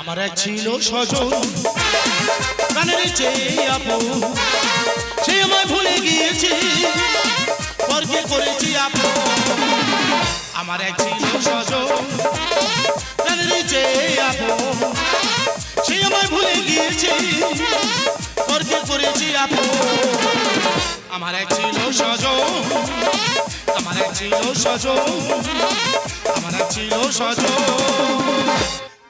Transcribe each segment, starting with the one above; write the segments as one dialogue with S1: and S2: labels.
S1: আমার এক ছিল স্বজন। কানের চেয়ে আপু সে আমায় ভুলে গিয়েছে। পরকে করেছি আপু আমার এক ছিল স্বজন। কানের চেয়ে আপু সে আমায় ভুলে গিয়েছে। পরকে করেছি আপু আমার এক ছিল স্বজন। আমার এক ছিল স্বজন। আমার এক ছিল স্বজন।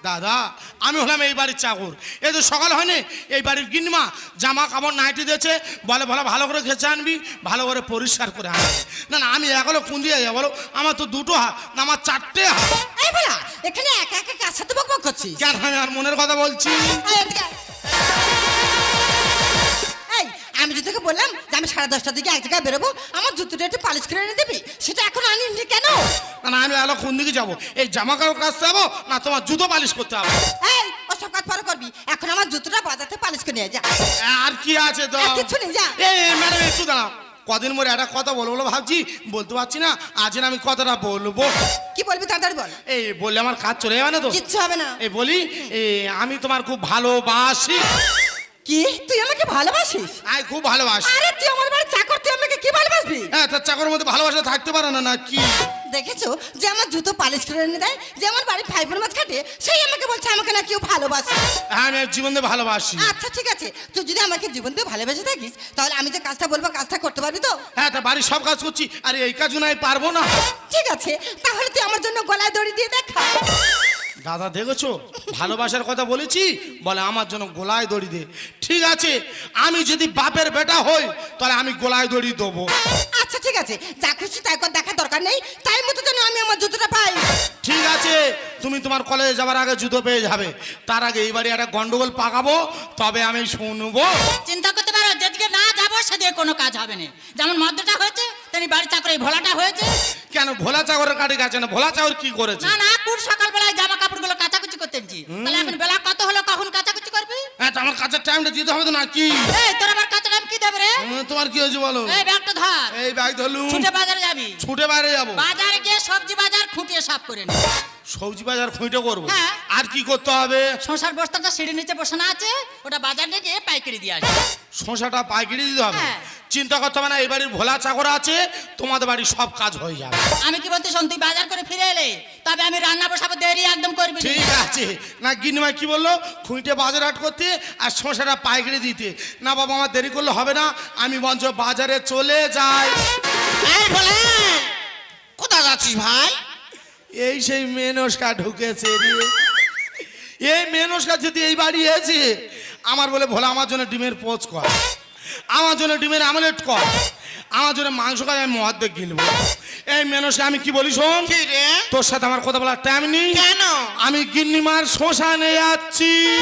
S1: দাদা আমি হলাম এই বাড়ির চাকর। এই তো সকাল হয়নি এই বাড়ির গিনমা জামা কাপড় নাইটি দিয়েছে বলে বলে ভালো করে খেঁচে আনবি ভালো করে পরিষ্কার করে আনবি। না না আমি এগুলো কোন দিয়ে বলো আমার তো দুটো হাত না আমার চারটে হাত।
S2: এখানে একা একা কার সাথে বকবক করছিস?
S1: কেন আমি আর মনের কথা বলছি?
S2: সাড়ে দশটার দিকে এক জায়গায় বেরোবো আমার জুতোটা একটু পালিশ করে এনে দিবি। সেটা এখন আনিনি কেন?
S1: না আমি এগুলো কোন দিকে যাব? এই জামা কাপড় কাচতে যাব না তোমার জুতো পালিশ করতে হবে
S2: এই ওসব কাজ পরে করবি। এখন আমার জুতোটা বাজাতে পালিশ করে নিয়ে যা।
S1: আর কি আছে
S2: আর কিচ্ছু নেই, যা।
S1: এই ম্যাডাম একটু দাঁড়াও। কদিন পরে একটা কথা বলব বলে ভাবছি বলতে পারছি না আজ আমি কথাটা বলব।
S2: কি বলবি তাড়াতাড়ি বল।
S1: এই বললে আমার কাজ চলে যাবে না তো?
S2: কিচ্ছু হবে না।
S1: এই বলি আমি তোমার খুব ভালোবাসি।
S2: কি? তুই আমাকে ভালোবাসিস?
S1: আমি খুব ভালোবাসি।
S2: আরে তুই আমার বাড়ি চাকর তুই আমাকে কি ভালোবাসবি?
S1: হ্যাঁ তার চাকরের মধ্যে ভালোবাসা থাকতে পারে না না কি?
S2: দেখেছ? যে আমার জুতো পালিশ করে এনে দেয় যে আমার বাড়ি ফাইবার মাছ কাটে সেই আমাকে বলছে আমাকে না কেউ ভালোবাসে।
S1: হ্যাঁ আমি জীবন দিয়ে ভালোবাসি।
S2: আচ্ছা ঠিক আছে। তুই যদি আমাকে জীবন দিয়ে ভালোবেসে থাকিস তাহলে আমি যে কাজটা বলব কাজটা করতে পারবি তো?
S1: হ্যাঁ তা বাড়ির সব কাজ করছি আর এই কাজ না পারব না।
S2: ঠিক আছে তাহলে তুই আমার জন্য গলায় দড়ি দিয়ে দেখা।
S1: দাদা দেখেছ? ভালোবাসার কথা বলেছি? বলে আমার জন্য গোলায় দড়ি দে। ঠিক আছে আমি যদি বাপের বেটা হই তাহলে আমি গোলায় দড়ি দেবো।
S2: আচ্ছা ঠিক আছে। যা খুশি তাই কর দেখার দরকার নেই। তাই মতো যেন আমি আমার জুতোটা পাই।
S1: ঠিক আছে তুমি তোমার কলেজে যাওয়ার আগে জুতো পেয়ে যাবে। তার আগে এইবারে একটা গন্ডগোল পাকাবো তবে আমি শুনব।
S3: চিন্তা করতে পারো যেদিকে না যাব সেদিকে কোনো কাজ হবে না। যেমন মদ্যটা হয়েছে তেমনি বাড়ি চাকরি ভোলাটা হয়েছে।
S1: কেন? ভোলা চাকরের কাটে গেছে না ভোলা চাকর কি করেছে?
S3: না না কুর সকালবেলায় জামা কাপড়গুলো কাচাকুচি করতেছি তাহলে এখন বেলা কত হলো কখন কাচাকুচি করবি?
S1: হ্যাঁ আমার কাজের টাইমটা দিতে হবে তো না কি?
S3: এই তোর আমার কাঁচা টাইম কি দেবে রে?
S1: তোমার কি হয়েছে বলো?
S3: এই ব্যাগটা ধর।
S1: এই ব্যাগ ধরলুম।
S3: ছুটে বাজারে যাবি।
S1: ছুটে বাইরে যাব।
S3: বাজারে গিয়ে সবজি বাজার খুঁটিয়ে সাফ করে নি।
S1: সবজি বাজার খুঁটে করব?
S3: হ্যাঁ।
S1: আর কি করতে হবে?
S3: শশার বস্তাটা সিঁড়ি নিচে বসানো আছে ওটা বাজারে গিয়ে পাইকারি দিয়ে আসবে।
S1: শশাটা পাইকারি দিতে হবে।
S3: হ্যাঁ।
S1: চিন্তা করতে হবে না এই বাড়ির ভোলা চাকর আছে তোমাদের বাড়ির সব কাজ হয়ে যাবে।
S3: আমি কি বলতে শোন তুই বাজার করে ফিরে এলে তবে আমি রান্না বসাবো দেরি একদম করবি।
S1: ঠিক আছে। না গিনিমা কি বলল? খুঁটে বাজার হাট করতে আর শশাটা পাইকারি দিতে। না বাবা আমার দেরি করলে হবে না আমি বঞ্চ বাজারে চলে যাই।
S4: কোথায় যাচ্ছিস ভাই?
S1: এই সেই মেনসকা ঢুকেছে রে। এই মেনসকা যদি এই বাড়ি এসে আমার বলে ভোলা আমার জন্য ডিমের পোচ কর। আমার জন্য ডিমের আমলেট কর। আমার জন্য মাংস খাই আমি মহাদ্দে গিলবো। এই মেনসে আমি কি বলি শোন?
S4: রে?
S1: তোর সাথে আমার কথা বলার টাইম নেই।
S4: কেন?
S1: আমি গিন্নিমার শ্মশানে যাচ্ছি।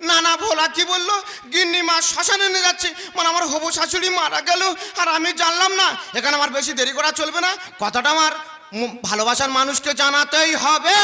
S4: না না ভোলা কি বলল? গিন্নি মা শ্মশানে নিয়ে যাচ্ছে। মানে আমার হবু শাশুড়ি মারা গেল আর আমি জানলাম না। এখানে আমার বেশি দেরি করা চলবে না। কথাটা আমার ভালোবাসার মানুষকে জানাতেই হবে।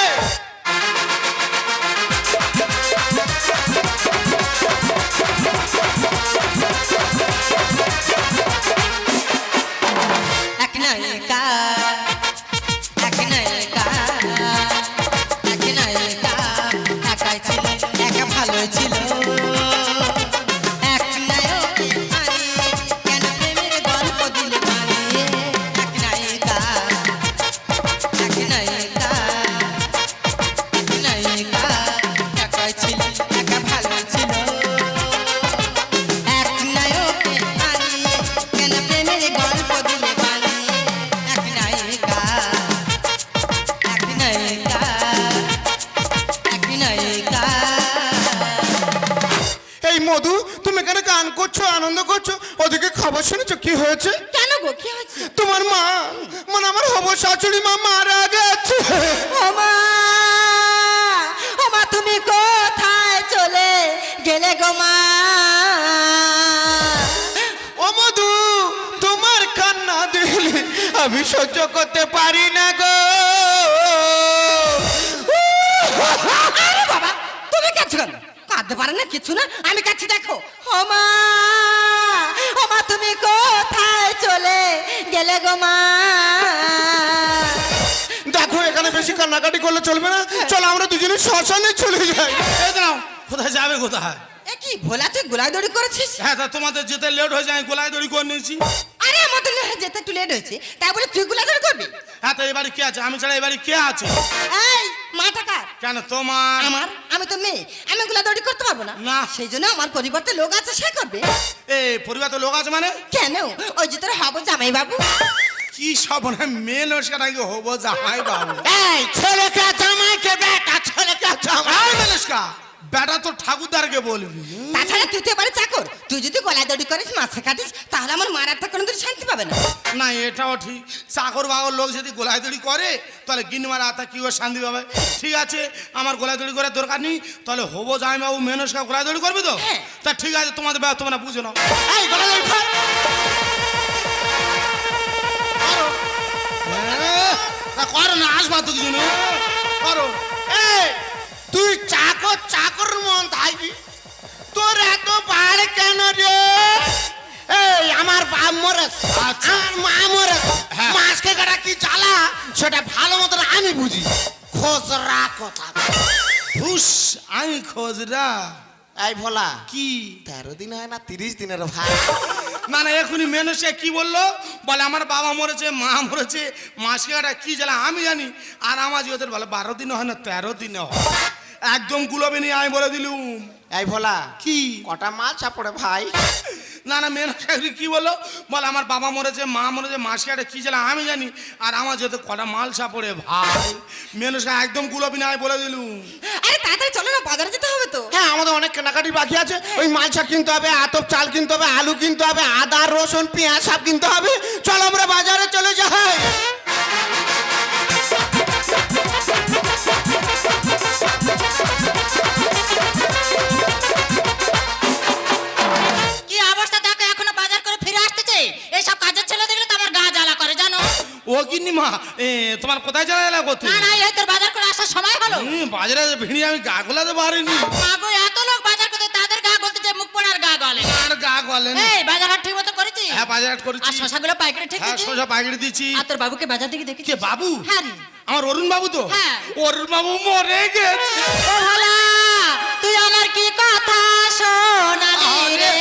S2: ওমা ওমা তুমি কোথায় চলে গেলে গো মা? দেখো
S4: এখানে বেশি কান্নাকাটি করলে চলবে না। চলো আমরা দুজনে শ্মশানে চলে যাই।
S1: এই দাঁড়াও কোথায় যাবে কোথায়?
S2: এ কি ভোলা তুই গোলায় দড়ি করেছিস?
S1: হ্যাঁ তা তোমাদের যেতে লেট হয়ে যায় গোলায় দড়ি করে নিয়েছি।
S2: যেতে একটু লেট হয়েছে। তাই বলে তুই দড়ি করবি?
S1: হ্যাঁ তো এবারে কে আছে? আমি ছাড়া এবারে কে আছে?
S2: এই মাটা কার?
S1: কেন তোমার?
S2: আমার? আমি তো মেয়ে। আমি গোলা দড়ি করতে পারব না।
S1: না।
S2: সেই জন্য আমার পরিবর্তে লোক আছে সে করবে।
S1: এই পরিবার তো লোক আছে মানে?
S2: কেন? ওই যে তোর হব জামাই বাবু
S1: কি সব মেয়ে নস্কা নাকি হব জামাই বাবু
S4: এই ছেলেকে জামাইকে বেটা
S1: তো ঠাকুরদারকে বলবি।
S2: তাছাড়া তুই তো এবারে চাকর। তুই যদি গলায় দড়ি করিস মাছে কাটিস তাহলে আমার মারার তো কোনোদিন শান্তি পাবে না।
S1: না এটাও ঠিক। চাকর বাগর লোক যদি গোলায় দড়ি করে তাহলে গিনমার আতা কি ও শান্তি পাবে? ঠিক আছে আমার গোলায় দড়ি করার দরকার নেই তাহলে হব জামাই বাবু মেনস্কা গোলায় দড়ি করবে তো?
S2: হ্যাঁ।
S1: তা ঠিক আছে তোমাদের ব্যাপার তোমরা বুঝো না
S4: এই গলা ধরে খা।
S1: করো। না আসবা তো কিছু না করো।
S4: এই তুই চাকর চাকর মন থাকবি তোর এত বার কেন রে? এই আমার বাপ মরে
S1: আচ্ছা।
S4: আমার মা মরে
S1: হ্যাঁ।
S4: মাছকে কাটা কি জ্বালা সেটা ভালো মতন আমি বুঝি। খোঁজরা কথা।
S1: হুস আমি খোঁজরা।
S4: এই ভোলা
S1: কি?
S4: তেরো দিন হয় না তিরিশ দিনের ভাই।
S1: না না এখনই মেনুষে কি বলল? বলে আমার বাবা মরেছে মা মরেছে মাসকে কাটা কি জ্বালা আমি জানি। আর আমার ওদের বলে বারো দিনে হয় না তেরো দিনে হয়। একদম গুলোবে নিয়ে আমি বলে দিলুম।
S4: এই ভোলা
S1: কি?
S4: কটা মাছ চাপড়ে ভাই?
S1: না না মেন কি বলল বল আমার বাবা মরেছে মা মরেছে মাসকে কাটা কি জ্বালা আমি জানি। আর আমার যেতে কটা মাল সাপড়ে ভাই মেনুষা একদম গুলোবি না আমি বলে দিলুম।
S2: আরে তাড়াতাড়ি চলো না বাজারে যেতে হবে তো।
S4: হ্যাঁ আমাদের অনেক কেনাকাটি বাকি আছে। ওই মাল শাক কিনতে হবে আতপ চাল কিনতে হবে আলু কিনতে হবে আদা রসুন পেঁয়াজ সব কিনতে হবে। চল আমরা বাজারে চলে যাই।
S1: মা তোমার কোথায়
S3: না না এই তোর বাজার করে আসার সময় হলো।
S1: বাজারে ভিড়ি আমি গা গোলাতে পারিনি।
S3: মাগো এত লোক বাজার করতে তাদের গা গলতে যে মুখ পড়ার গা গলে।
S1: আর গা গলে না।
S3: এই বাজার হাট ঠিক মতো করেছিস
S1: হ্যাঁ বাজার হাট করেছি।
S3: আর শশাগুলো পাইকারি ঠিক
S1: হ্যাঁ
S3: দিয়েছিস?
S1: পাইকারি দিচ্ছি
S3: আর তোর বাবুকে বাজার থেকে দেখেছিস?
S1: কে বাবু?
S3: হ্যাঁ।
S1: আমার অরুণ বাবু তো?
S3: হ্যাঁ।
S1: অরুণ বাবু মরে গেছে।
S3: ও ভোলা তুই আমার কি কথা শোনালি রে?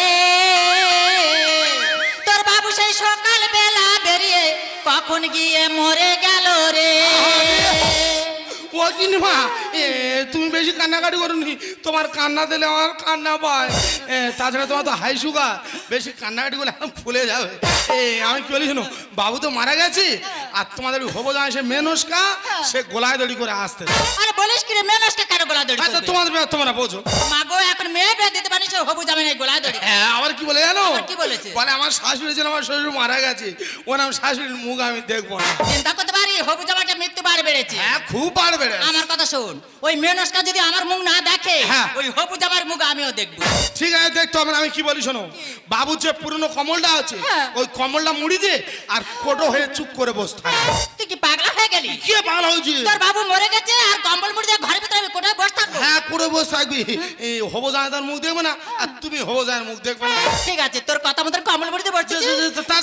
S3: তোর বাবু সেই বেরিয়ে কখন গিয়ে মরে গেল রে?
S1: ও কিনি এ তুমি বেশি কান্নাকাটি করুনি। তোমার কান্না দিলে আমার কান্না পায়। তাছাড়া তোমার তো হাই সুগার বেশি কান্নাকাটি করলে ফুলে যাবে। এ আমি কি বলি শোনো বাবু তো মারা গেছে আর তোমাদের হব জানা সে মেনস্কা সে গোলায় দড়ি করে আসতে
S3: আরে বলিস কি রে মেনসকে কেন গোলা দড়ি
S1: আচ্ছা তোমাদের তোমরা বোঝো।
S3: মাগো এখন মেয়ে বিয়ে দিতে পারিস হবু জামাই নাই গোলা দড়ি।
S1: হ্যাঁ আবার কি বলে জানো?
S3: কি বলেছে?
S1: বলে আমার শাশুড়ি ছিল আমার শ্বশুর মারা গেছে ও নাম শাশুড়ির মুখ আমি দেখব না।
S3: চিন্তা করতে পারি হবু মৃত্যু বার বেড়েছে।
S1: হ্যাঁ খুব পারবে রে
S3: আমার কথা শোন ওই মেনসকা যদি আমার মুখ না দেখে
S1: হ্যাঁ।
S3: ওই হবু জামার মুখ আমিও দেখব।
S1: ঠিক আছে দেখতে হবে আমি কি বলি শোনো? বাবুর যে পুরনো কমলটা আছে
S3: হ্যাঁ।
S1: ওই কমলটা মুড়ি দিয়ে আর কোটো হয়ে চুপ করে বসে থাকে।
S3: তুই কি পাগলা হয়ে গেলি?
S1: কে হয়েছে?
S3: তোর বাবু মরে গেছে আর কম্বল মুড়ি দিয়ে ঘরের ভিতরে কোথায় বসে থাকব?
S1: হ্যাঁ করে বসে থাকবি? এই হব মুখ দেখবে না আর তুমি হব জানের মুখ দেখবে না।
S3: ঠিক আছে তোর কথা মতো কম্বল মুড়ি দিয়ে বসছিস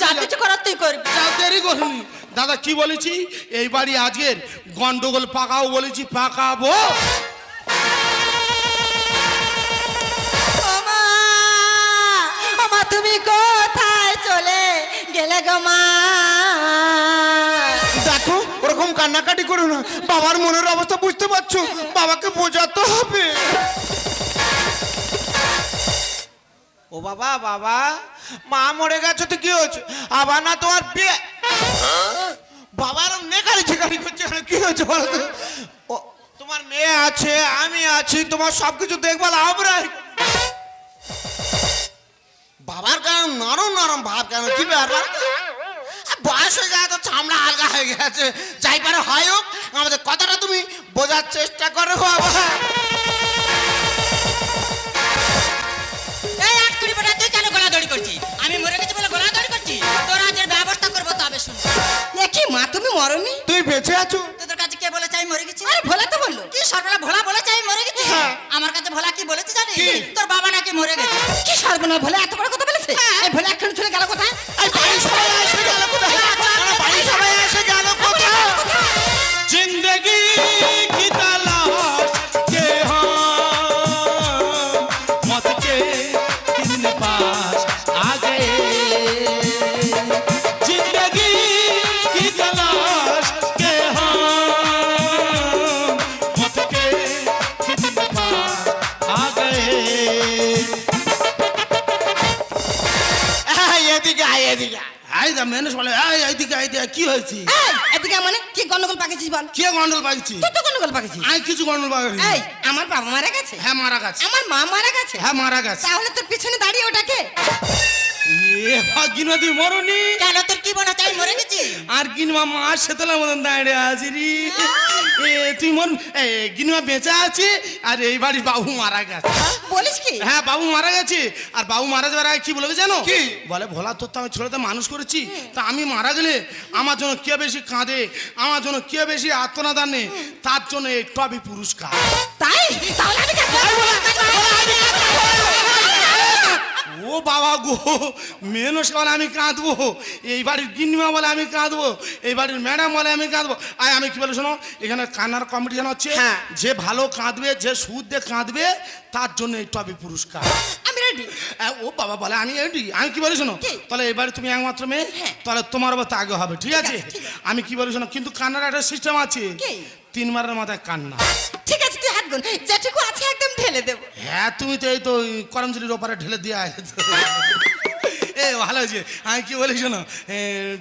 S1: যা।
S3: কিছু করার তুই করবি
S1: যা দেরি করিনি। দাদা কি বলেছি? এই বাড়ি আজকের গন্ডগোল পাকাও বলেছি পাকাবো।
S2: তুমি কোথায় চলে গেলে গো মা?
S4: দেখো ওরকম কান্নাকাটি করো না। বাবার মনের অবস্থা বুঝতে পারছ? বাবাকে বোঝাতে হবে। ও বাবা বাবা মা মরে গেছে তো কি হচ্ছে আবার না তোমার বিয়ে তোমার মেয়ে আছে, আমি আছি, তোমার সবকিছু দেখভাল আমরা বাবার কেন নরম নরম ভাব কেন? কি ব্যাপার বয়স হয়ে যায় তো চামড়া আলগা হয়ে গেছে। যাই পারে হয় হোক, আমাদের কথাটা তুমি বোঝার চেষ্টা করো বাবা। বেঁচে আছো?
S3: তোদের কাছে কে বলেছে আমি মরে গেছি?
S2: আরে ভোলা তো বলল।
S3: কি সর্বনা ভোলা বলেছে আমি মরে গেছি?
S4: হ্যাঁ।
S3: আমার কাছে ভোলা কি বলেছে জানিস? তোর বাবা নাকি মরে গেছে।
S2: কি সর্বনা ভোলা এত বড় কথা
S1: আই দা মেনুষ বলে এই এইদিকে এইদিকে কি হয়েছে?
S2: এদিকে মানে কি গন্ডগোল বল?
S1: কে গন্ডগোল পাইছি
S2: তুই তো গন্ডগোল
S1: আই কিছু গন্ডগোল
S2: এই আমার বাবা মারা গেছে?
S1: হ্যাঁ মারা গেছে।
S2: আমার মা মারা গেছে?
S1: হ্যাঁ মারা গেছে।
S2: তাহলে তোর পিছনে দাঁড়িয়ে ওটাকে
S1: এ মরনি।
S3: কেন কি হচ্ছে মরে গেছি?
S1: আর গিনমা মা সেতলা মতন দাঁড়িয়ে আছি রে। তুই মন এ বেঁচে আছে আর এই বাড়ির বাবু মারা গেছে।
S2: বলিস কি?
S1: হ্যাঁ বাবু মারা গেছে আর বাবু মারা আগে কি বলে জানো?
S4: কি?
S1: বলে ভোলা তোর তো আমি ছোটতে মানুষ করেছি তা আমি মারা গেলে আমার জন্য কে বেশি কাঁদে আমার জন্য কে বেশি আত্মনাদ আনে তার জন্য এই টবি পুরস্কার।
S2: তাই? তাহলে আমি
S1: বাবা গো মেনস বলে আমি কাঁদবো এই বাড়ির গিন্নিমা বলে আমি কাঁদবো এই বাড়ির ম্যাডাম বলে আমি কাঁদবো। আর আমি কি বলে শোনো এখানে কান্নার কম্পিটিশন হচ্ছে।
S2: হ্যাঁ।
S1: যে ভালো কাঁদবে যে সুদ দিয়ে কাঁদবে তার জন্য এই টবি পুরস্কার। ও বাবা বলে আমি রেডি আমি কি বলি শোনো তাহলে এবারে তুমি একমাত্র মেয়ে
S2: হ্যাঁ।
S1: তাহলে তোমার মতো আগে হবে ঠিক আছে? আমি কি বলি শোনো কিন্তু কান্নার একটা সিস্টেম আছে।
S2: কি?
S1: তিন মারের মাথায় কান্না।
S2: ঠিক গুন যেটুকু আছে একদম ঢেলে দেবো।
S1: হ্যাঁ তুমি তো এই তো করমজুরির ওপারে ঢেলে দিয়ে আসছো এ ভালো হয়েছে। আমি কি বলি শোনো?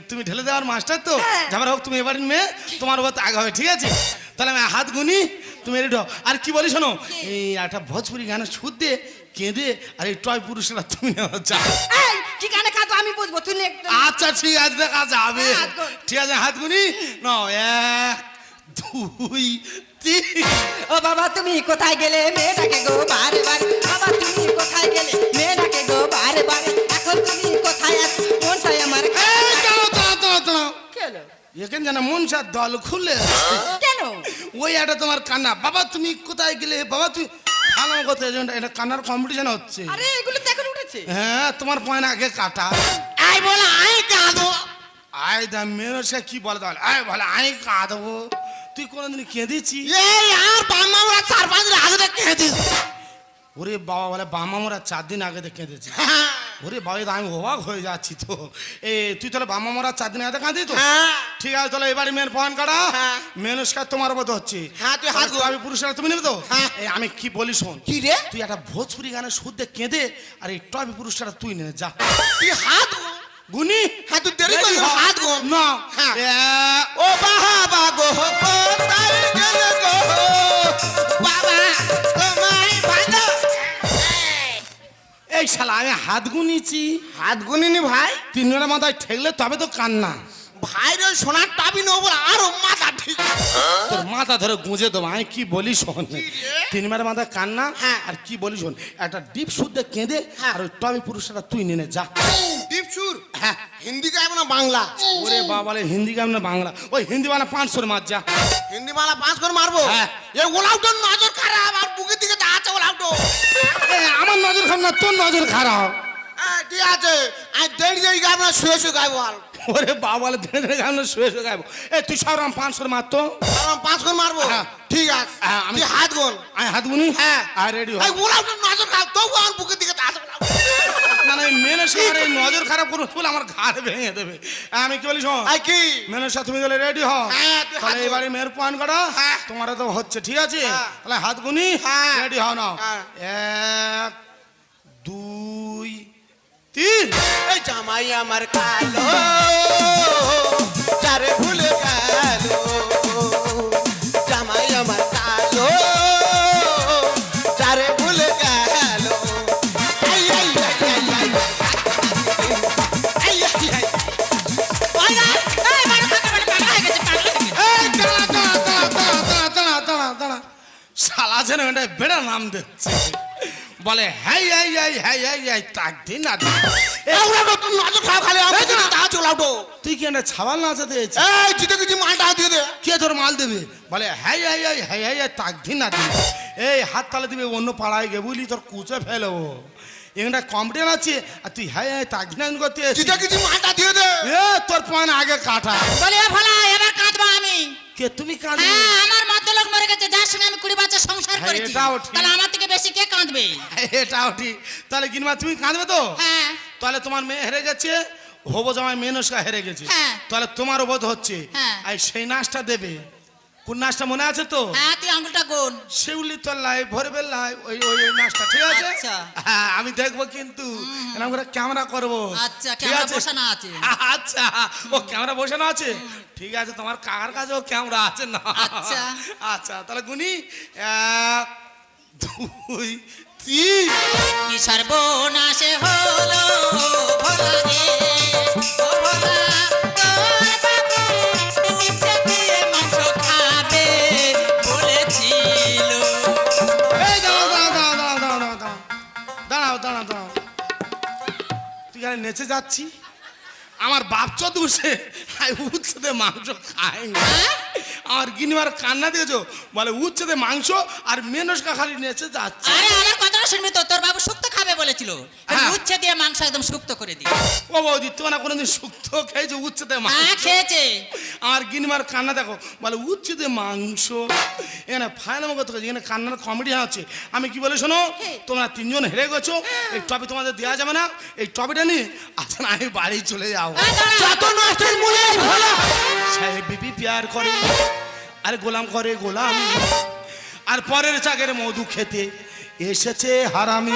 S1: তুমি ঢেলে দেওয়ার মাস্টার তো?
S2: হ্যাঁ।
S1: যাবার হোক তুমি এবারের মেয়ে তোমার ওপর আগে হবে ঠিক আছে? তাহলে আমি হাত গুনি তুমি রেডি হও। আর কি বলি শোনো? এই একটা ভোজপুরি গানের সুদ দিয়ে কেঁদে আর এই টয় পুরুষরা তুমি নেওয়া
S2: এই কি গানে কাঁদবো আমি বুঝব একটু।
S1: আচ্ছা ঠিক আছে দেখা যাবে। ঠিক আছে হাত গুনি। না এক দুই
S2: ও বাবা তুমি কোথায় গেলে? মেয়েটাকে গো বারে বারে বাবা তুমি কোথায় গেলে? মেয়েটাকে গো বারে বারে এখন তুমি কোথায় আছো? মনটাই আমার
S1: এখানে যেন মন সার দল খুলে
S2: কেন?
S1: ওই একটা তোমার কান্না। বাবা তুমি কোথায় গেলে? বাবা তুই ভালো কথা এজেন্ট এটা কান্নার কম্পিটিশন হচ্ছে।
S2: আরে এগুলো তো এখন উঠেছে।
S1: হ্যাঁ তোমার পয়েন্ট আগে কাটা।
S4: আই বলে আই কাঁদো।
S1: আয় দা মেয়ের সে কি বলে তাহলে আয় বলে আয় কাঁদবো তুই কোনোদিন কেঁদেছি?
S4: এই আর চার পাঁচ দিন আগে কেঁদিস
S1: ওরে বাবা বলে বামা মোরা চার দিন আগে কেঁদেছি। ওরে বাবা আমি অবাক হয়ে যাচ্ছি তো। এ তুই তাহলে বামা মোরা চার দিন আগে কাঁদি তো?
S4: হ্যাঁ।
S1: ঠিক আছে তাহলে এবারে মেয়ের পয়েন্ট কাটা।
S4: হ্যাঁ।
S1: মেনুষ্কার তোমার মতো হচ্ছে।
S4: হ্যাঁ, তুই হাত
S1: আমি পুরুষরা তুমি নেবে তো?
S4: হ্যাঁ।
S1: আমি কি বলি শোন?
S4: কি রে?
S1: তুই একটা ভোজপুরি গানের সুদ দিয়ে কেঁদে আর এই টবি পুরুষরা তুই নে যা।
S4: তুই হাত
S1: গুনি
S4: হ্যাঁ তুই দেরি
S1: হ।
S4: হাত গো।
S1: না।
S4: হ্যাঁ।
S1: বাহা
S4: ও বাবা গো কোথায় গেলে গো বাবা তোমায় ভালো।
S1: এই শালা আমি হাত গুনিছি
S4: হাত গুনিনি ভাই।
S1: তিনজনের মাথায় ঠেকলে তবে তো কান্না।
S4: ভাই রে সোনার টাবি নেব আরও মাথা ঠিক।
S1: তোর মাথা ধরে গুঁজে দেবো। আমি কি বলি শোন? তিনবার মাথায় কান্না?
S4: হ্যাঁ।
S1: আর কি বলি শোন? একটা ডিপ শুদ্ধে কেঁদে
S4: হ্যাঁ।
S1: আর ওই টবে পুরুষরা তুই নিনে যা।
S4: দীপ সুর?
S1: হ্যাঁ।
S4: হিন্দি গাইব না বাংলা।
S1: ওরে বাবা বলে হিন্দি গান না বাংলা। ওই হিন্দি বানা পাঁচশোর মাছ যা।
S4: হিন্দি মালা পাঁচ করে মারবো?
S1: হ্যাঁ।
S4: এ ওলাউটো নজর খারাপ আর বুকের দিকে আছে ওলাউটো
S1: আমার নজর খারাপ না তোর নজর খারাপ।
S4: ঠিক আছে। আমি দেড় দেড় গাইব না শুয়ে শুয়ে গাইবো আর।
S1: ওরে বাবা বলে ধীরে ধীরে শুয়ে শুয়ে গাইবো। এ তুই সব রাম পাঁচশোর মার তো।
S4: আর আমি পাঁচ করে মারবো?
S1: হ্যাঁ।
S4: ঠিক আছে।
S1: হ্যাঁ, আমি-
S4: হাত গোন
S1: আমি হাত গুনি
S4: হ্যাঁ।
S1: আর রেডি
S4: ওলাউটো নজর খারাপ তবু আমার বুকের দিকে
S1: না না মেনে সার এই নজর খারাপ করব বলে আমার ঘাড় ভেঙে দেবে। আমি কি বলি শোন?
S4: আই কি?
S1: মেনের সাথে তুমি তাহলে রেডি হও
S4: হ্যাঁ,
S1: তাহলে এবারে মেয়ের কাটা।
S4: হ্যাঁ।
S1: তোমার তো হচ্ছে ঠিক আছে?
S4: হ্যাঁ।
S1: তাহলে হাত গুনি
S4: হ্যাঁ।
S1: রেডি হও না
S4: হ্যাঁ।
S1: এক দুই তিন।
S4: জামাই আমার কালো।
S3: বলে হ্যাঁ হ্যাঁ
S1: হ্যাঁ হ্যাঁ হ্যাঁ তাক দিন না তুই কি একটা ছাওয়াল না আছে
S4: দিয়েছি তুই তো কিছু মালটা দিয়ে দে।
S1: কে তোর মাল দেবে? বলে হ্যাঁ হ্যাঁ হ্যাঁ তাক দিন না এই হাত তালে দিবে অন্য পাড়ায় গে বুঝলি তোর কুচে ফেলব এখানটা কমপ্লেন আছে আর তুই হ্যাঁ হ্যাঁ তাক দিন করতে
S4: তুই কিছু মাটা দিয়ে দে।
S1: এ তোর পয়েন আগে কাটা।
S3: বলে ভালা এবার কাটবা আমি।
S1: কে তুমি কাঁদবে?
S3: হ্যাঁ, আমার মদ্যলোক মরে গেছে যার সঙ্গে আমি কুড়ি বাচ্চা সংসার করেছি। তাহলে আমার থেকে কাঁদবে।
S1: এটাও ঠিক। তাহলে কিনবা তুমি কাঁদবে তো?
S3: হ্যাঁ।
S1: তাহলে তোমার মেয়ে হেরে গেছে হব জামাই মেনসকা হেরে গেছে।
S3: হ্যাঁ।
S1: তাহলে তোমারও বোধ হচ্ছে
S3: হ্যাঁ।
S1: আর সেই নাচটা দেবে। কোন নাচটা মনে আছে তো?
S3: হ্যাঁ তুই আঙুলটা গোন
S1: শিউলি তল্লায় ওই ওই নাচটা ঠিক আছে?
S3: আচ্ছা।
S1: হ্যাঁ আমি দেখব কিন্তু। করে ক্যামেরা করব।
S3: আচ্ছা, ক্যামেরা
S1: আছে?
S3: বসানো আছে।
S1: আচ্ছা ও ক্যামেরা বসানো আছে? ঠিক আছে তোমার কাকার কাছেও ক্যামেরা আছে না?
S3: আচ্ছা।
S1: আচ্ছা তাহলে গুনি এক দুই তিন
S3: সর্বনাশে হলো
S1: নেচে যাচ্ছি? আমার বাপ দুষে বসে মাংস খায় না আমার গিনিমার কান্না দিয়েছ বলে উচ্ছেদে মাংস আর মেনসকা খালি নেচে যাচ্ছে।
S3: আরে শুনবি তো তোর বাবু শুক্তো খাবে বলেছিল।
S1: হ্যাঁ।
S3: উচ্ছে দিয়ে মাংস একদম শুক্তো করে দি
S1: ও বৌদি তোমার না কোনোদিন শুক্ত খেয়েছো উচ্ছেদে
S3: হ্যাঁ
S1: মাংস
S3: খেয়েছে।
S1: আমার গিনিমার কান্না দেখো বলে উচ্ছেদে মাংস। এখানে ফাইনাল মতো এখানে কান্নার কমেডি হচ্ছে। আমি কি বলে শোনো তোমরা তিনজন হেরে গেছো এই টপি তোমাদের দেওয়া যাবে না। এই টপিটা নিয়ে আচ্ছা আমি বাড়ি চলে
S3: দাঁড়া।
S2: যত নষ্টের মূলে ভালো।
S1: সাহেব বিবি প্যার করে আর গোলাম করে গোলাম। আর পরের চাকের মধু খেতে এসেছে হারামি।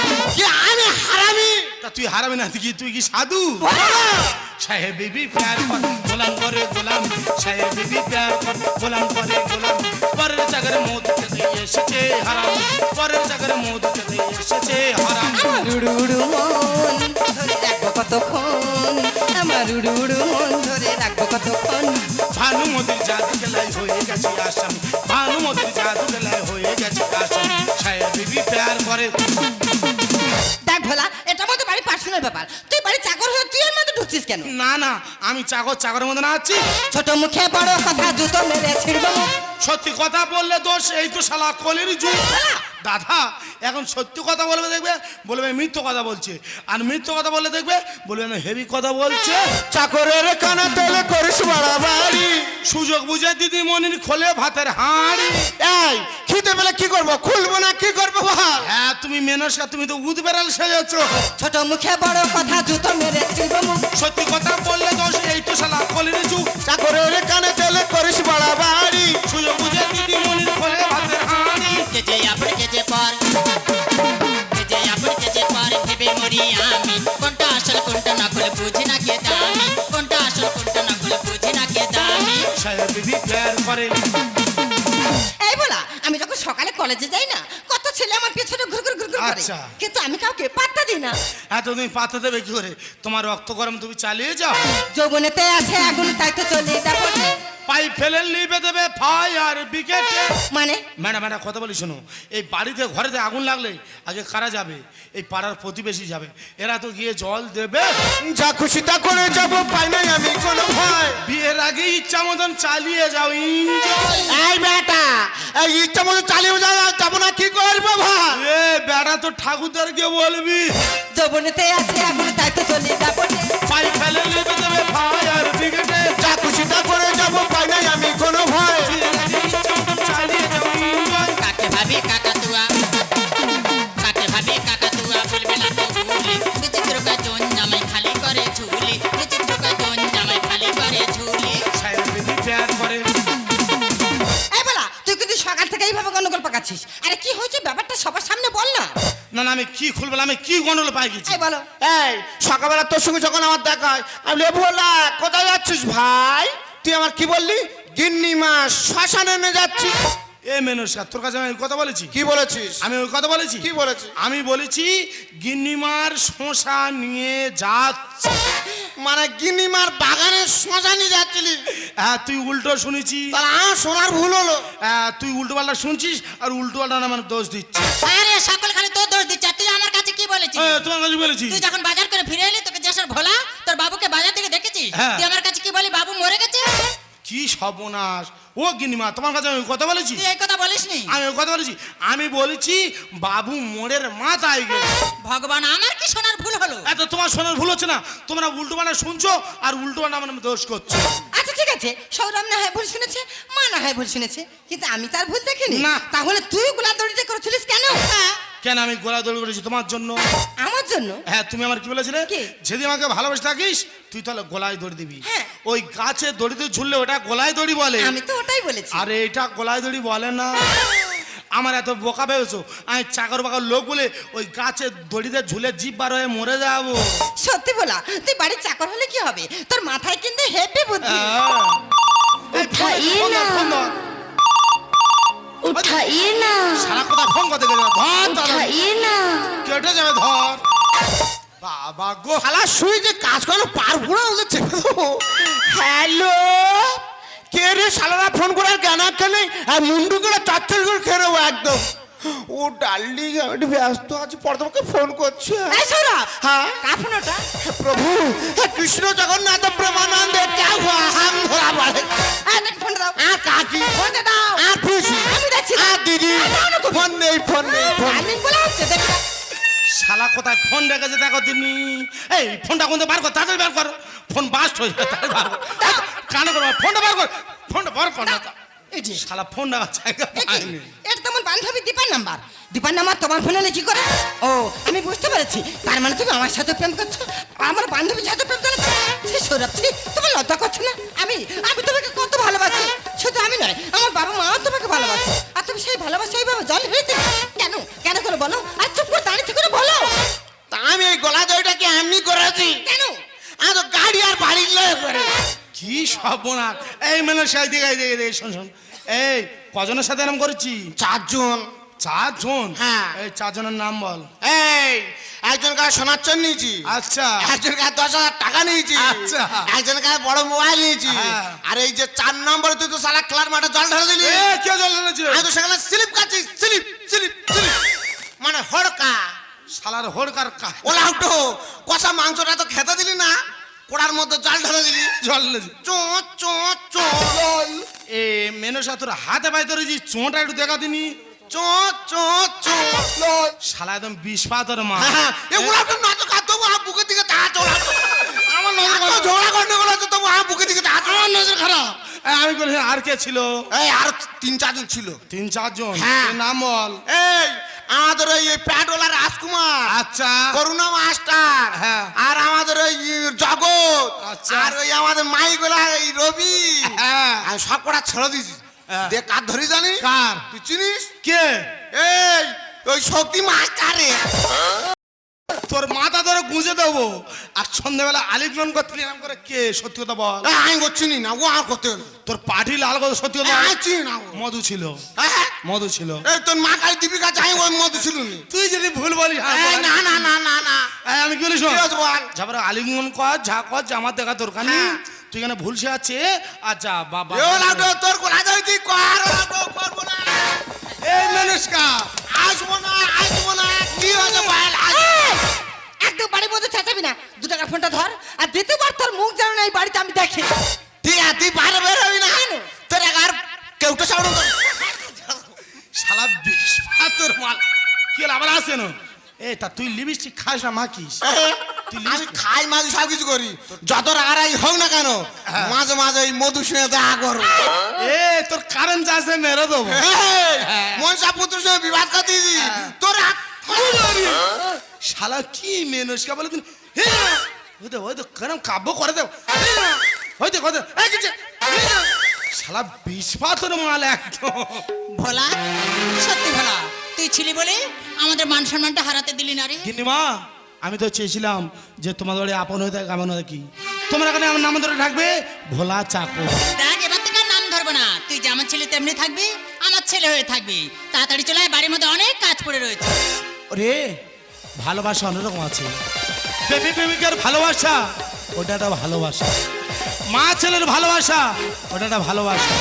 S2: আমি হারামি?
S1: তা তুই হারামি না কি তুই কি সাধু? সাহেব বিবি প্যার কর গোলাম করে গোলাম। সাহেব বিবি প্যার কর গোলাম করে গোলাম। পরের চাকের মধু খেতে এসেছে হারাম। পরের চাকের মধু খেতে এসেছে হারাম।
S2: কতক্ষণ? আমার উড়ু উড়ু মন ধরে রাখব কতক্ষণ?
S1: ভানুমতির জাদু গেলায় হয়ে গেছে আসামি। ভানুমতির জাদু গেলায় হয়ে গেছে আসামি। সাহেব বিবি প্যার করে।
S2: দেখ ভোলা এটা আমাদের বাড়ির পার্সোনাল ব্যাপার। তুই বাড়ি চাকর হয়ে তুই এর মধ্যে ঢুকছিস কেন?
S1: না না আমি চাকর চাকরের মধ্যে না আছি।
S2: ছোট মুখে বড় কথা জুতো মেরে ছিড়বো।
S1: সত্যি কথা বললে দোষ এই তো শালা কলের যুগ। দাদা এখন সত্যি কথা বলবে দেখবে বলবে মিথ্য কথা বলছে। আর মিথ্য কথা বললে দেখবে বলবে না হেভি কথা বলছে।
S4: চাকরের কানা তেলে করিস বাড়াবাড়ি
S1: সুযোগ বুঝে দিদি মনির খোলে ভাতের হাঁড়ি।
S4: এই খিদে পেলে কি করব? খুলবো না কি করব বল?
S1: হ্যাঁ তুমি মেনসকা তুমি তো উদ বেড়াল সেজেছো।
S2: ছোট মুখে বড় কথা জুতো মেরে
S1: সত্যি কথা বললে দোষ এই তো শালা কলের যুগ।
S4: চাকরের কানে তেলে করিস বাড়াবাড়ি
S1: সুযোগ বুঝে দিদি মনির
S3: পর পর ভেবে মরি আমি। কোনটা আসল কোনটা নকল বুঝি না কে দামি। কোনটা আসল কোনটা নকল বুঝি না কে দামি।
S1: সাহেব বিবি প্যার করে
S2: এই বলা আমি যখন সকালে কলেজে যাই না কত ছেলে আমার পেছনে ঘুর ঘুর ঘুর ঘুর করে।
S1: আচ্ছা।
S2: কিন্তু আমি কাউকে পাত্তা দিই না।
S1: এতদিন পাতা দেবে কি করে? তোমার রক্ত গরম তুমি চালিয়ে যাও।
S2: যৌবনেতে আছে আগুন তাই তো চলে। যাব
S1: পাইপ ফেলে লিবে দেবে ফায়ার বিকেটে
S2: মানে?
S1: ম্যাডাম ম্যাডাম কথা বলি শোনো এই বাড়িতে ঘরেতে আগুন লাগলে আগে কারা যাবে? এই পাড়ার প্রতিবেশী যাবে। এরা তো গিয়ে জল দেবে।
S4: যা খুশি তা করে যাব পাই নাই আমি কোনো ভয়।
S1: বিয়ের আগে ইচ্ছা মতন চালিয়ে যাও।
S4: এই বেটা এই ইচ্ছা মতো চালিয়ে যাওয়া যাব না কি করব ভাই?
S1: এ বেড়া তো ঠাকুরদারকে বলবি।
S2: যৌবনেতে আছে আগুন তাই তো চলে যাব
S1: পাইপ ফেলে লিবে দেবে ফায়ার বিকেটে
S4: যা খুশি তা করে যাব পাই নাই আমি কোনো ভয়।
S3: কাকে ভাবি না
S2: তুই কিন্তু সকাল থেকে এইভাবে গন্ডগোল পাকাচ্ছিস আরে কি হয়েছে ব্যাপারটা সবার সামনে বল না
S1: না আমি কি খুলবো আমি কি গন্ডল পাই গেছি
S2: এই বলো
S4: সকালবেলা তোর সঙ্গে যখন আমার দেখা হয়, আমি কোথায় যাচ্ছিস ভাই তুই আমার কি বললি? গিন্নি মা শ্মশানে যাচ্ছিস?
S1: এ মেনসা তোর কাছে আমি কথা বলেছি?
S4: কি বলেছিস?
S1: আমি ওই কথা বলেছি?
S4: কি বলেছিস?
S1: আমি বলেছি গিন্নিমার শোষা নিয়ে যাচ্ছে।
S4: মানে গিন্নি মার বাগানে শ্মশানে যাচ্ছিলি?
S1: হ্যাঁ তুই উল্টো শুনেছি
S4: তাহলে আমার শোনার ভুল হলো?
S1: হ্যাঁ, তুই উল্টো পাল্টা শুনছিস আর উল্টো পাল্টা আমার দোষ দিচ্ছিস
S3: আরে সকল খালি তোর দোষ দিচ্ছে। তুই আমার কাছে কি বলেছিস?
S1: এ, তোমার কাছে বলেছি
S3: তুই যখন বাজার করে ফিরে এলি তোকে যেসব ভোলা তোর বাবুকে বাজার থেকে দেখেছিস?
S1: হ্যাঁ।
S3: তুই আমার কাছে কি বলি বাবু মরে গেছে?
S1: কি সর্বনাশ। ও গিনিমা তোমার কাছে আমি কথা বলেছি?
S3: তুই এই কথা বলিসনি?
S1: আমি ওই কথা বলেছি। আমি বলেছি বাবু মোড়ের মাথায় গেছে
S3: ভগবান আমার কি শোনার ভুল হলো?
S1: এত তোমার শোনার ভুল হচ্ছে না। তোমরা উল্টো বানা শুনছো আর উল্টো পাল্টা আমার দোষ করছ।
S2: আচ্ছা ঠিক আছে। সৌরভ না হয় ভুল শুনেছে মা না হয় ভুল শুনেছে। কিন্তু আমি তার ভুল দেখিনি।
S1: না।
S2: তাহলে তুই গুলা দড়িতে করেছিলিস কেন? হ্যাঁ।
S1: কেন আমি গোলা দড়ি করেছি তোমার জন্য।
S2: আমার জন্য?
S1: হ্যাঁ তুমি আমার কি বলেছিলে? যদি আমাকে ভালোবেসে থাকিস তুই তাহলে গলায় দড়ি দিবি।
S2: হ্যাঁ।
S1: ওই গাছে দড়িতে ঝুললে ওটা গলায় দড়ি বলে।
S2: আমি তো ওটাই বলেছি।
S1: আরে এটা গলায় দড়ি বলে না। আমার এত বোকা ভেবেছো? আমি চাকর বাকর লোক বলে ওই গাছে দড়িতে ঝুলে জিপ বার হয়ে মরে যাব।
S2: সত্যি বলা তুই বাড়ির চাকর হলে কি হবে? তোর মাথায় কিন্তু হেভি বুদ্ধি।
S5: উঠাইয়ে না
S1: সারা কথা ফোন করতে গেলে ধর
S5: উঠাইয়ে না
S1: কেটে যাবে ধর। বাবা গো
S4: হালা শুয়ে যে কাজ করো পার পুরো ওদের চেপে হ্যালো কে রে শালারা ফোন করার গানা কেন আর মুন্ডু করে চাচ্চল করে খেয়ে একদম। ও ডার্লিং আমি একটু ব্যস্ত আছি পরে তোমাকে ফোন করছি।
S2: এই সৌরভ
S4: হ্যাঁ?
S2: কাফন ওটা?
S4: প্রভু হে কৃষ্ণ জগন্নাথ প্রেমানন্দে কে হুয়া হাম ধরা পড়ে
S2: এই দেখ ফোনটা দাও।
S4: আর কাকি?
S2: ফোনটা দাও।
S4: আর খুশি
S2: আমি দেখছি।
S4: আর দিদি। ফোন নেই ফোন নেই ফোন নেই।
S2: টাইমিং বলে হচ্ছে দেখ।
S1: শালা কোথায় ফোন রেখেছে দেখো তুমি এই ফোনটা কোন বার কর তাড়াতাড়ি বার কর। ফোন বাস্ট হয়ে যাবে তাড়াতাড়ি বার কর। কানে কর ফোনটা বার কর ফোনটা বার কর না
S2: এই যে
S1: শালা ফোন রাখার জায়গা
S2: এটা তোমার বান্ধবী দীপার নাম্বার। দীপার নাম্বার তোমার ফোনে হলে কি করে? ও আমি বুঝতে পেরেছি। তার মানে তুমি আমার সাথে প্রেম করছ। আমার বান্ধবীর সাথে প্রেম করছ সে সৌরভ ছি, তোমার লজ্জা করছ না? আমি আমি তোমাকে কত ভালোবাসি। শুধু আমি নয় আমার বাবা মাও তোমাকে ভালোবাসে। আর তুমি সেই ভালোবাসা এইভাবে জল হয়ে দিলে কেন? কেন করে বলো? আর চুপ করে দাঁড়িয়ে থেকে বলো।
S4: তা আমি এই গলা দইটাকে এমনি করেছি।
S2: কেন?
S4: আমি তো গাড়ি আর বাড়ির লয়ে করে।
S1: কি সর্বনাশ? এই মেনে সাই দিকে দিকে, দিকে, শোন শোন। এই কজনের সাথে এরম করেছি?
S4: চারজন।
S1: চারজন?
S4: হ্যাঁ।
S1: এই চারজনের নাম বল।
S4: এই একজন কাছে সোনার চোর নিয়েছি।
S1: আচ্ছা।
S4: একজন কাছে দশ হাজার টাকা নিয়েছি।
S1: আচ্ছা।
S4: একজন কাছে বড় মোবাইল নিয়েছি।
S1: হ্যাঁ।
S4: আর এই যে চার নম্বরে তুই তো সালা খেলার মাঠে জল ঢেলে দিলি।
S1: এ কে জল এনেছে
S4: আমি তো সেখানে স্লিপ কাটছি স্লিপ স্লিপ স্লিপ। মানে হড়কা।
S1: শালার হোড়কার কা
S4: ওলা উঠো কষা মাংসটা তো খেতে দিলি না। কোড়ার মধ্যে জল ঢালে দিবি।
S1: জল
S4: চো চো চো।
S1: এ মেনসা তোর হাতে পায়ে ধরেছি চোঁটা একটু দেখা দিনি।
S4: চো চো চো।
S1: শালা একদম বিষ পাথর মা।
S4: এ এগুলো তো না তো কাঁদতো আ বুকের দিকে তাকাতো আমার নজর ঝোড়া গন্ডগোল আছে তবু আ বুকের দিকে তাকাতো
S1: আমার নজর খারাপ। এ, আমি বলি আর কে ছিল?
S4: এই আর তিন চারজন ছিল।
S1: তিন চারজন?
S4: হ্যাঁ।
S1: নাম বল।
S4: এই আমাদের ওই প্যাডওয়ালা রাজকুমার।
S1: আচ্ছা।
S4: করুণা মাস্টার।
S1: হ্যাঁ।
S4: আর আমাদের ওই জগৎ।
S1: আচ্ছা।
S4: আর ওই আমাদের মাইগুলা এই রবি।
S1: হ্যাঁ।
S4: আমি সব কটা ছেড়ে দিয়েছি।
S1: হ্যাঁ।
S4: দে কার ধরি জানি?
S1: কার?
S4: তুই চিনিস?
S1: কে?
S4: এই ওই শক্তি মাস্টারে।
S1: তোর মাথা ধরে গুঁজে দেবো। আর সন্ধ্যাবেলা আলিগ্রহণ করতে এরকম করে কে? সত্যি কথা বল।
S4: আমি চিনি না ও আর করতে
S1: তোর পাঠি লাল কথা সত্যি কথা
S4: এই, চিনি না
S1: মধু ছিল।
S4: হ্যাঁ?
S1: মধু ছিল।
S4: এই তোর মা কালী দীপিকা চাই ওই মতো ছিল নি।
S1: তুই যদি ভুল বলিস হ্যাঁ।
S4: না না না না না।
S1: আমি কি বলি শোন? যাবার আলিঙ্গন কর যা কর আমার দেখা দরকার নেই।
S4: হ্যাঁ।
S1: তুই এখানে ভুল সে আছে আচ্ছা বাবা
S4: তোর কোলা যাই তুই কর করব না।
S1: এই মানুষকা
S4: আসব না আসব না কি হয়েছে বল?
S2: একদম বাড়ির মধ্যে চেঁচাবি না। দু টাকার ফোনটা ধর আর দ্বিতীয়বার তোর মুখ যেন না এই বাড়িতে আমি দেখি।
S4: ঠিক তুই বাইরে বের হবি না? তোর একবার কেউটা সাউন্ড
S1: শালা বিষ মাল। কি হলো আবার আসে না? এই তা তুই লিপস্টিক খাস না মাখিস? তুই
S4: আমি
S1: লিপস্টিক
S4: খাই মাঝে সব কিছু করি। যত রাগারাই হোক না কেন মাঝে মাঝে এই মধু শুনে দেখা করো।
S1: এ তোর কারেন্ট আছে মেরে দেবো।
S4: মনসা পুত্র সঙ্গে বিবাদ করে দিয়েছি তোর হাত
S1: শালা কি মেনুষকা বলে কেরম কাব্য করে দেব কথা। শালা বিষ পাথর মাল একদম।
S3: ভোলা সত্যি ভোলা তুই ছিলি বলে আমাদের মান সম্মানটা হারাতে দিলি না রে।
S1: গিন্নিমা আমি তো চেয়েছিলাম যে তোমাদের বাড়ি আপন হয়ে থাকে কেমন হয় কি তোমরা এখানে আমার নাম ধরে থাকবে ভোলা চাকু।
S3: দেখ এবার থেকে নাম ধরবো না। তুই যে আমার ছেলে তেমনি থাকবি আমার ছেলে হয়ে থাকবি। তাড়াতাড়ি চলে আয়, বাড়ির মধ্যে অনেক কাজ পড়ে রয়েছে।
S1: রে ভালোবাসা অন্যরকম আছে। প্রেমিক প্রেমিকার ভালোবাসা ওটা একটা ভালোবাসা। মা ছেলের ভালোবাসা ওটা একটা ভালোবাসা।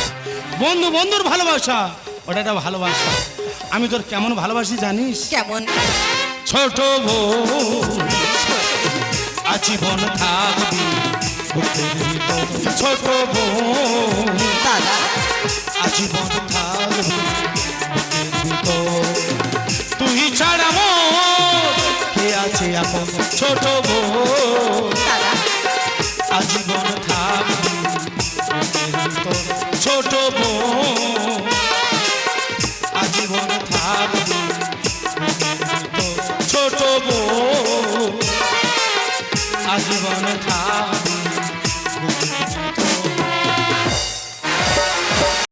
S1: বন্ধু বন্ধুর ভালোবাসা ওটা একটা ভালোবাসা। আমি তোর কেমন ভালোবাসি জানিস?
S2: কেমন?
S1: ছোট বোন আজীবন থাকবি ছোট বোন
S2: দাদা।
S1: আজীবন থাকবি ছাড়া কে আছে আপন ছোট আজীবন থাক ছোট